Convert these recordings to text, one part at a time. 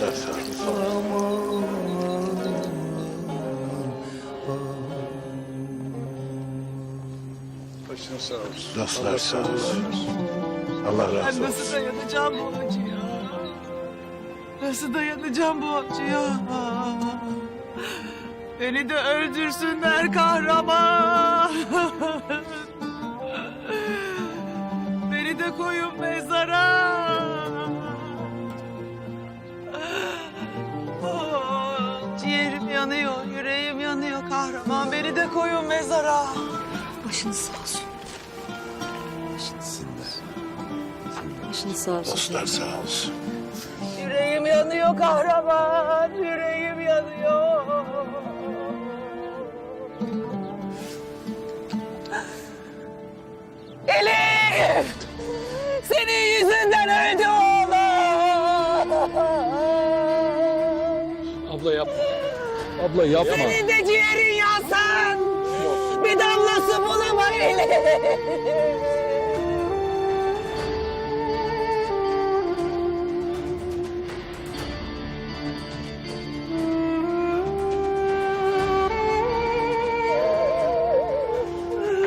Dostlar sağ olsun. Başın sağ olsun. Dostlar sağ olsun. Allah razı Ben olsun. nasıl dayanacağım bu acıya? Nasıl dayanacağım bu acıya? Beni de öldürsünler kahraman. Beni de koyun mezara. Yanıyor, yüreğim yanıyor kahraman. Beni de koyun mezara. Başınız sağ olsun. Başınız sağ olsun. Dostlar sağ olsun. Yüreğim yanıyor kahraman, yüreğim yanıyor. Elif! Senin Abla yapma. Senin de ciğerin yansın. Bir damlası bulama Elif.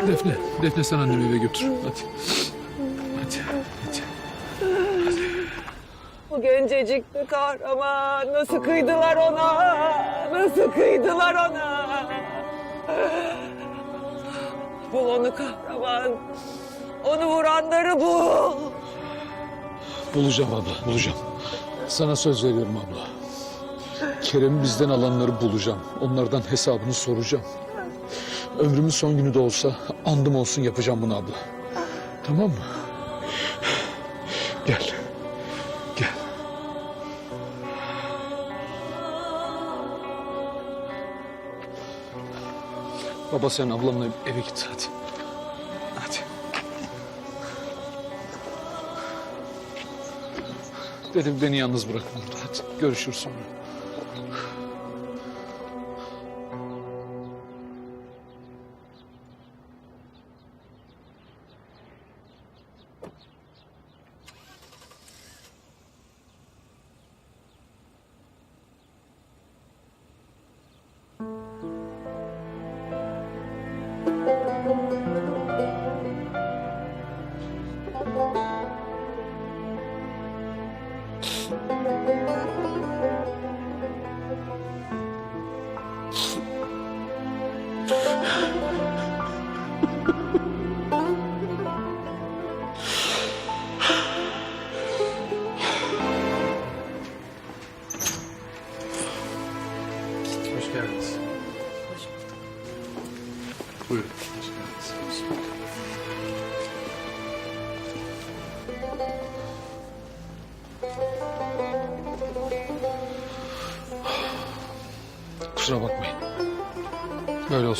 Defne. Defne sen annemi eve götür. Hadi. Hadi. Hadi. Bu gencecik bir kahraman. Nasıl kıydılar ona? Nasıl kıydılar ona? Bul onu kahraman. Onu vuranları bul. Bulacağım abla. Bulacağım. Sana söz veriyorum abla. Kerem'i bizden alanları bulacağım. Onlardan hesabını soracağım. Ömrümün son günü de olsa andım olsun yapacağım bunu abla. Tamam mı? Gel. Baba sen ablamla eve git hadi. Hadi. Dedim beni yalnız bırakma burada. Hadi görüşürüz sonra.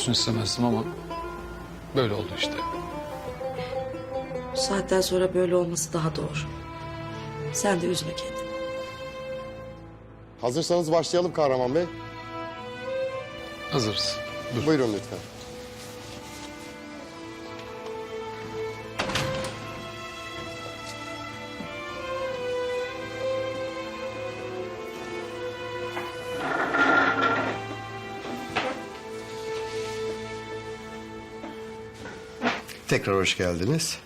Olsun istemezdim ama böyle oldu işte. Bu saatten sonra böyle olması daha doğru. Sen de üzme kendini. Hazırsanız başlayalım Kahraman Bey. Hazırız. Buyurun. Buyurun lütfen. Tekrar hoş geldiniz.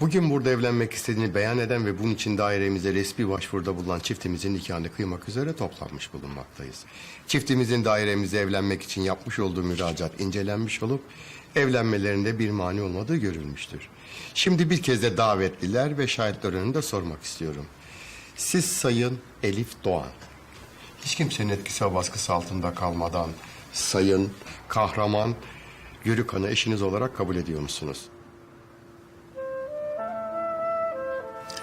Bugün burada evlenmek istediğini beyan eden ve bunun için dairemize resmi başvuruda bulunan çiftimizin nikahını kıymak üzere toplanmış bulunmaktayız. Çiftimizin dairemize evlenmek için yapmış olduğu müracaat incelenmiş olup evlenmelerinde bir mani olmadığı görülmüştür. Şimdi bir kez de davetliler ve şahitler önünde sormak istiyorum. Siz Sayın Elif Doğan, hiç kimsenin etkisi ve baskısı altında kalmadan Sayın Kahraman Yörükan'ı eşiniz olarak kabul ediyor musunuz?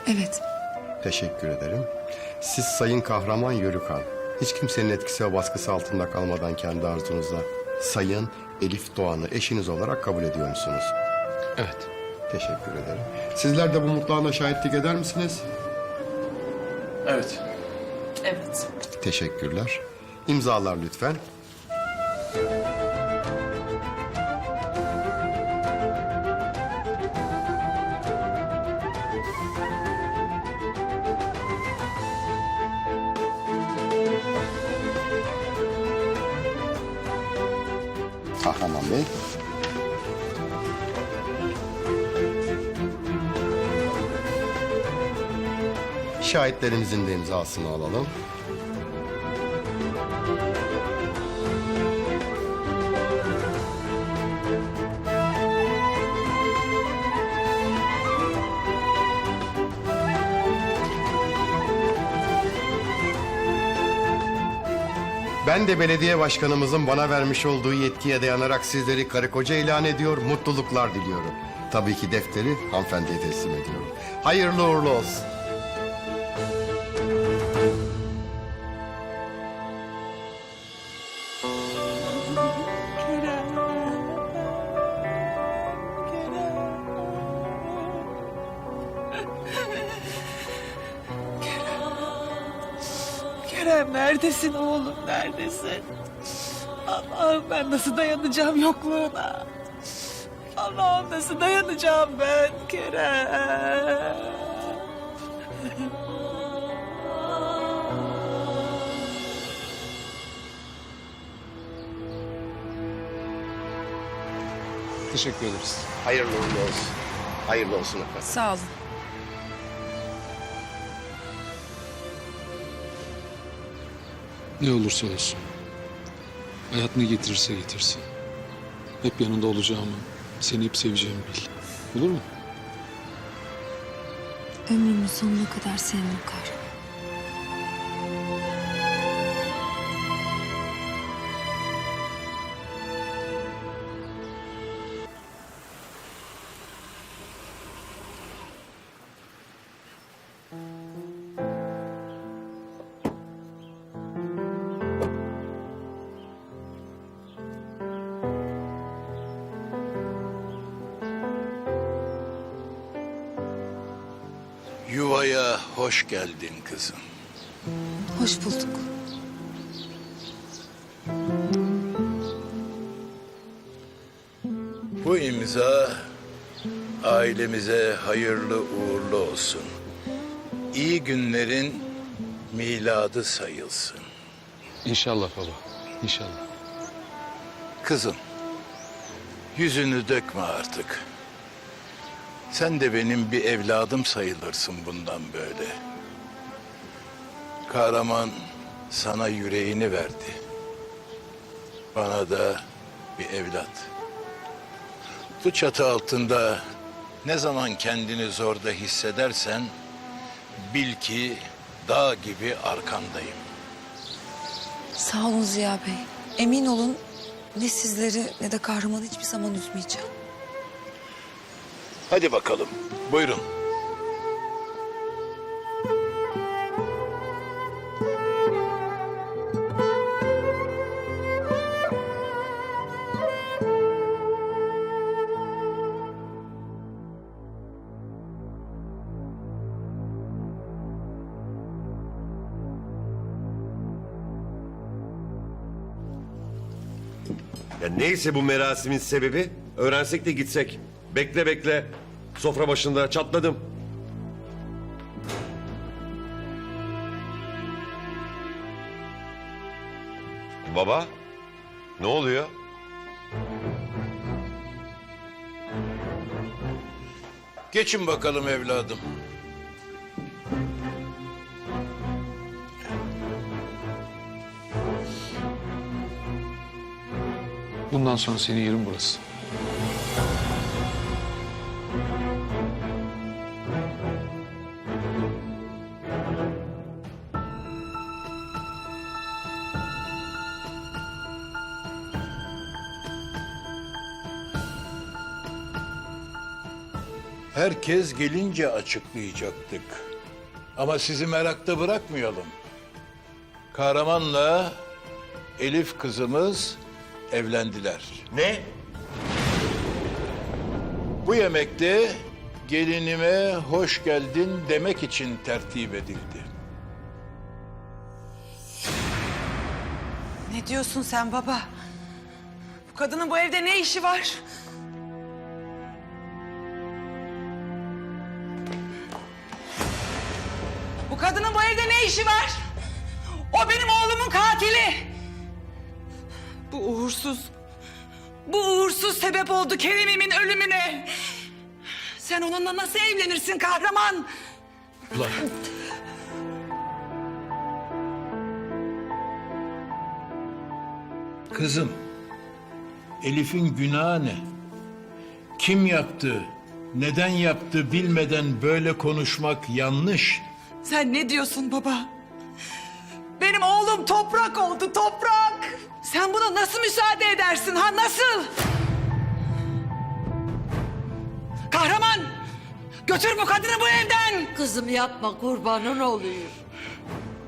Evet. Teşekkür ederim. Siz Sayın Kahraman Yörükan, hiç kimsenin etkisi ve baskısı altında kalmadan kendi arzunuzla Sayın Elif Doğan'ı eşiniz olarak kabul ediyor musunuz? Evet. Teşekkür ederim. Sizler de bu mutluluğuna şahitlik eder misiniz? Evet. Evet. Teşekkürler. İmzalar lütfen. Bey. Şahitlerimizin de imzasını alalım. Ben de belediye başkanımızın bana vermiş olduğu yetkiye dayanarak sizleri karı koca ilan ediyor, mutluluklar diliyorum. Tabii ki defteri hanımefendiye teslim ediyorum. Hayırlı uğurlu olsun. Neredesin oğlum neredesin? Allah'ım ben nasıl dayanacağım yokluğuna? Allah'ım nasıl dayanacağım ben Kerem? Teşekkür ederiz. Hayırlı uğurlu olsun. Hayırlı olsun efendim. Sağ olun. Ne olursa olsun. Hayat ne getirirse getirsin. Hep yanında olacağımı, seni hep seveceğimi bil. Olur mu? Ömrümün sonuna kadar senin kahraman. Hoş geldin kızım. Hoş bulduk. Bu imza ailemize hayırlı uğurlu olsun. İyi günlerin miladı sayılsın. İnşallah baba. İnşallah. Kızım, yüzünü dökme artık. Sen de benim bir evladım sayılırsın bundan böyle. Kahraman sana yüreğini verdi. Bana da bir evlat. Bu çatı altında ne zaman kendini zorda hissedersen bil ki dağ gibi arkandayım. Sağ olun Ziya Bey. Emin olun ne sizleri ne de kahramanı hiçbir zaman üzmeyeceğim. Hadi bakalım. Buyurun. Ya neyse bu merasimin sebebi öğrensek de gitsek. Bekle bekle. Sofra başında çatladım. Baba ne oluyor? Geçin bakalım evladım. Bundan sonra senin yerin burası. Herkes gelince açıklayacaktık. Ama sizi merakta bırakmayalım. Kahramanla Elif kızımız evlendiler. Ne? Bu yemekte gelinime hoş geldin demek için tertip edildi. Ne diyorsun sen baba? Bu kadının bu evde ne işi var? Kadının bu evde ne işi var? O benim oğlumun katili. Bu uğursuz, Bu uğursuz sebep oldu Kerem'imin ölümüne. Sen onunla nasıl evlenirsin kahraman? Ulan. Kızım, Elif'in günahı ne? Kim yaptı, neden yaptı bilmeden böyle konuşmak yanlış. Sen ne diyorsun baba? Benim oğlum toprak oldu toprak. Sen buna nasıl müsaade edersin ha nasıl? Kahraman! Götür bu kadını bu evden! Kızım yapma kurbanın oluyor.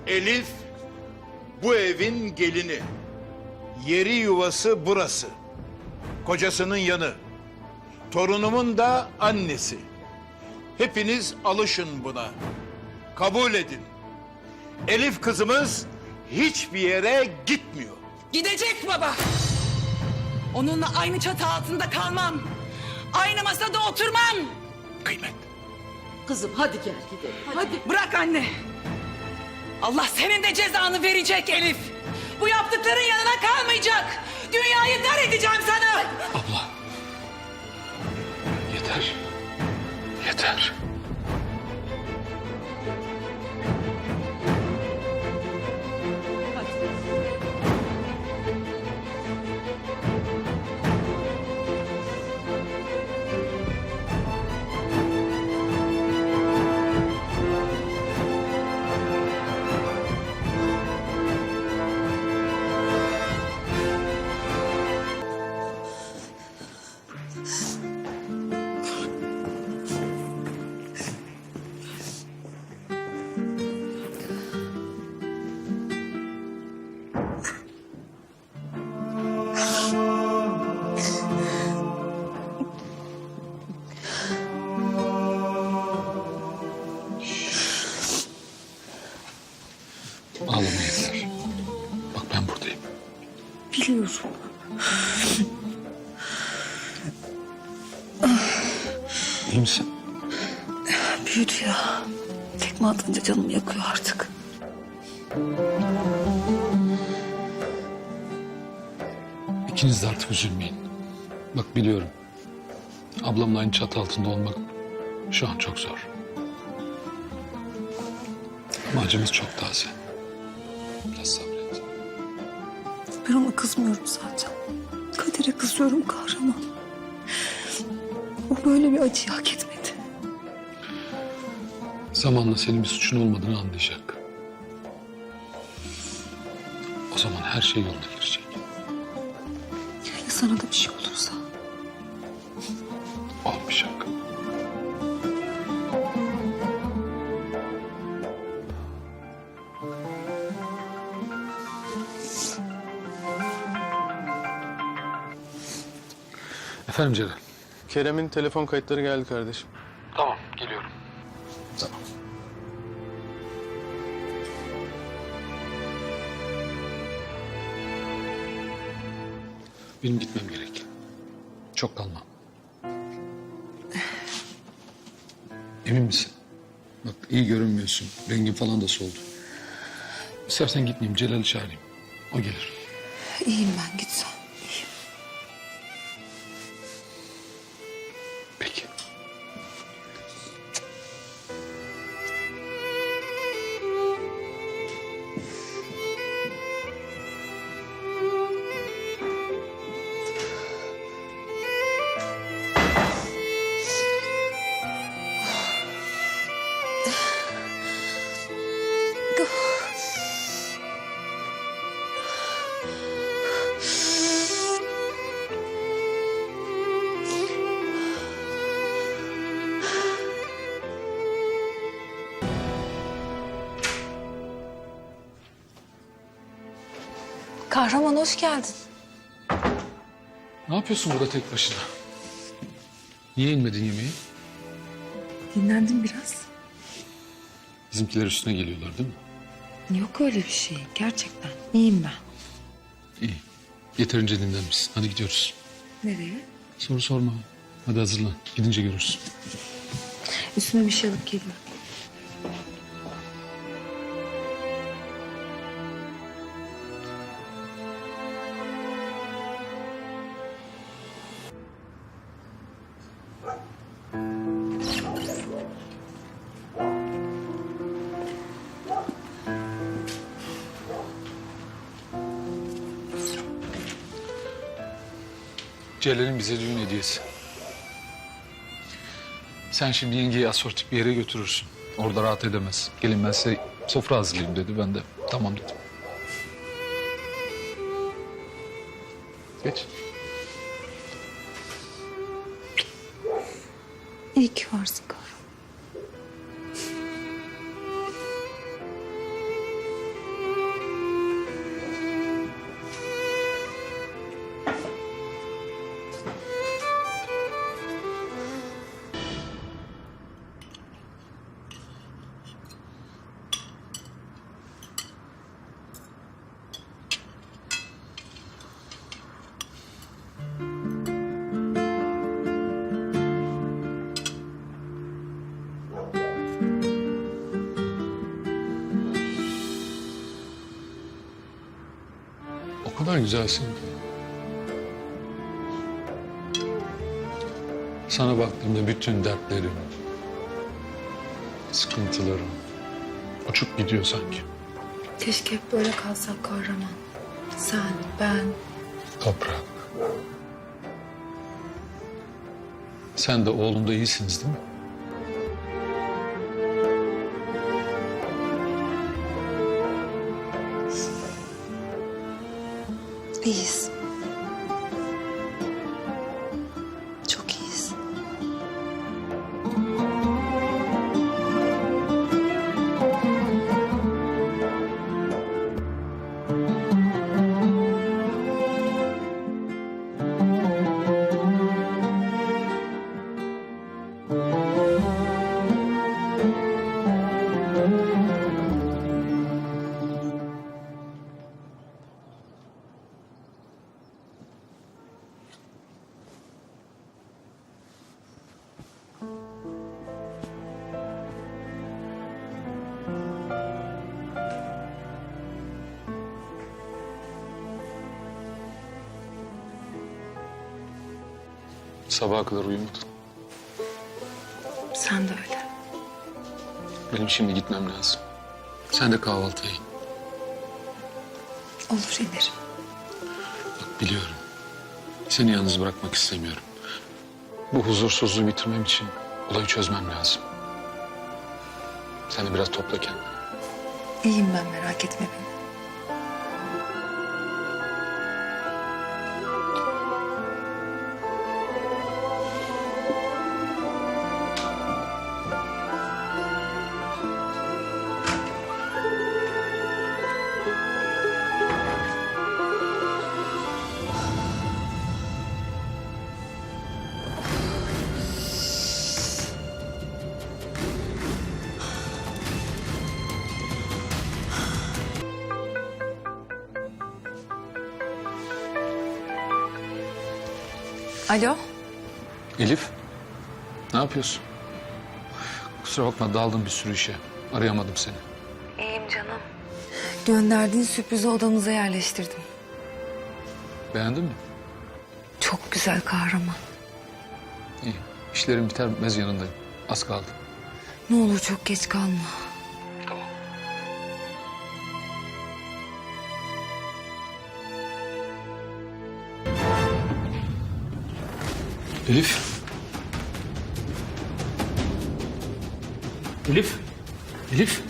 Elif bu evin gelini. Yeri yuvası burası. Kocasının yanı. Torunumun da annesi. Hepiniz alışın buna. Kabul edin. Elif kızımız hiçbir yere gitmiyor. Gidecek baba. Onunla aynı çatı altında kalmam. Aynı masada oturmam. Kıymet. Kızım hadi gel gidelim. Hadi. Bırak anne. Allah senin de cezanı verecek Elif. Bu yaptıkların yanına kalmayacak. Dünyayı dar edeceğim sana. Abla. Yeter. Yeter. Ağlama yeter. Bak ben buradayım. Biliyorum. İyi misin? Büyüdü ya. Tekme atınca canımı yakıyor artık. İkiniz de artık üzülmeyin. Bak biliyorum. Ablamla aynı çatı altında olmak şu an çok zor. Ama acımız çok taze. Biraz sabret. Ben ona kızmıyorum zaten. Kader'e kızıyorum kahraman. O böyle bir acıyı hak etmedi. Zamanla senin bir suçun olmadığını anlayacak. O zaman her şey yoluna girecek. Ya sana da bir şey olursa? Olmayacak. Efendim Celal. Kerem'in telefon kayıtları geldi kardeşim. Tamam, geliyorum. Tamam. Benim gitmem gerek. Çok kalmam. Emin misin? Bak iyi görünmüyorsun. Rengin falan da soldu. İstersen gitmeyeyim. Celal'i çağırayım. O gelir. İyiyim ben gitsen. İyiyim. Kahraman hoş geldin. Ne yapıyorsun burada tek başına? Niye inmedin yemeğe? Dinlendim biraz. Bizimkiler üstüne geliyorlar değil mi? Yok öyle bir şey. Gerçekten. İyiyim ben. İyi. Yeterince dinlenmişsin. Hadi gidiyoruz. Nereye? Soru sorma. Hadi hazırlan. Gidince görürsün. Üstüme bir şey alıp geliyorum. Celal'in bize düğün hediyesi. Sen şimdi yengeyi asortik bir yere götürürsün. Orada rahat edemez. Gelin ben size sofra hazırlayayım dedi. Ben de tamam dedim. Geç. İyi ki varsın kahraman. Güzelsin. Sana baktığımda bütün dertlerim, sıkıntılarım uçup gidiyor sanki. Keşke hep böyle kalsak kahraman. Sen, ben. Toprak. Sen de oğlum da iyisiniz değil mi? peace. Sabaha kadar uyumadın. Sen de öyle. Benim şimdi gitmem lazım. Sen de kahvaltıya in. Olur inerim. Bak biliyorum. Seni yalnız bırakmak istemiyorum. Bu huzursuzluğu bitirmem için olayı çözmem lazım. Sen de biraz topla kendini. İyiyim ben merak etme beni. Alo. Elif, ne yapıyorsun? Kusura bakma daldım bir sürü işe. Arayamadım seni. Gönderdiğin sürprizi odamıza yerleştirdim. Beğendin mi? Çok güzel kahraman. İyi. İşlerim biter bitmez yanındayım. Az kaldı. Ne olur çok geç kalma. Elif. Elif. Elif.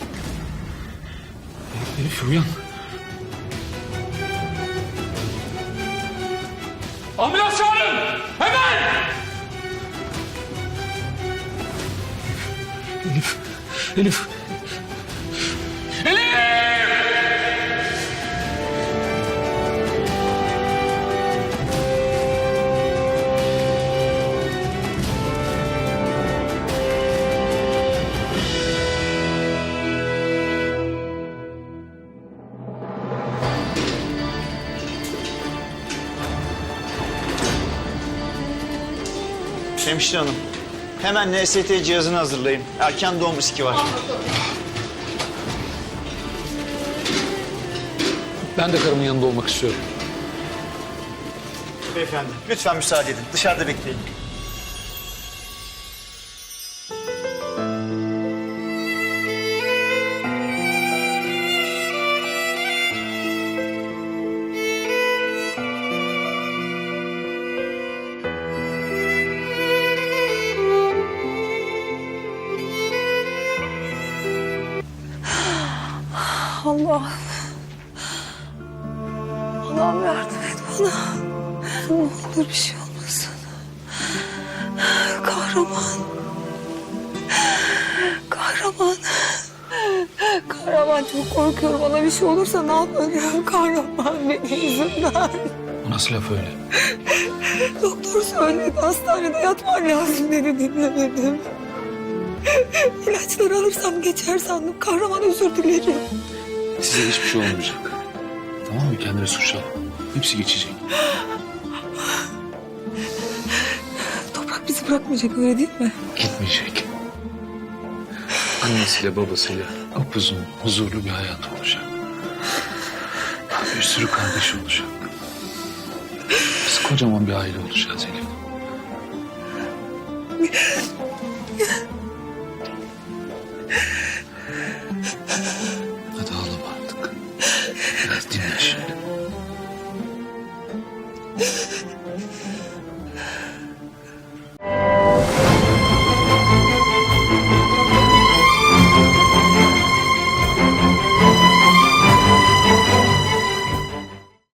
Elif uyan. Ambulans çağırın! Hemen! Elif. Elif. Elif! Hemşire hanım, hemen NST cihazını hazırlayın. Erken doğum riski var. Ben de karımın yanında olmak istiyorum. Beyefendi, lütfen müsaade edin. Dışarıda bekleyin. Allah. Allah'ım yardım et bana. Ne olur bir şey olmasın. Kahraman. Kahraman. Kahraman çok korkuyorum. Bana bir şey olursa ne yaparım? Kahraman benim yüzümden. O nasıl laf öyle? Doktor söyledi hastanede yatman lazım dedi dinlemedim. İlaçları alırsam geçer sandım. Kahraman özür dilerim. Size hiçbir şey olmayacak. Tamam mı? Kendini suçlama. Hepsi geçecek. Toprak bizi bırakmayacak öyle değil mi? Gitmeyecek. Annesiyle babasıyla upuzun, huzurlu bir hayat olacak. Bir sürü kardeş olacak. Biz kocaman bir aile olacağız Elif.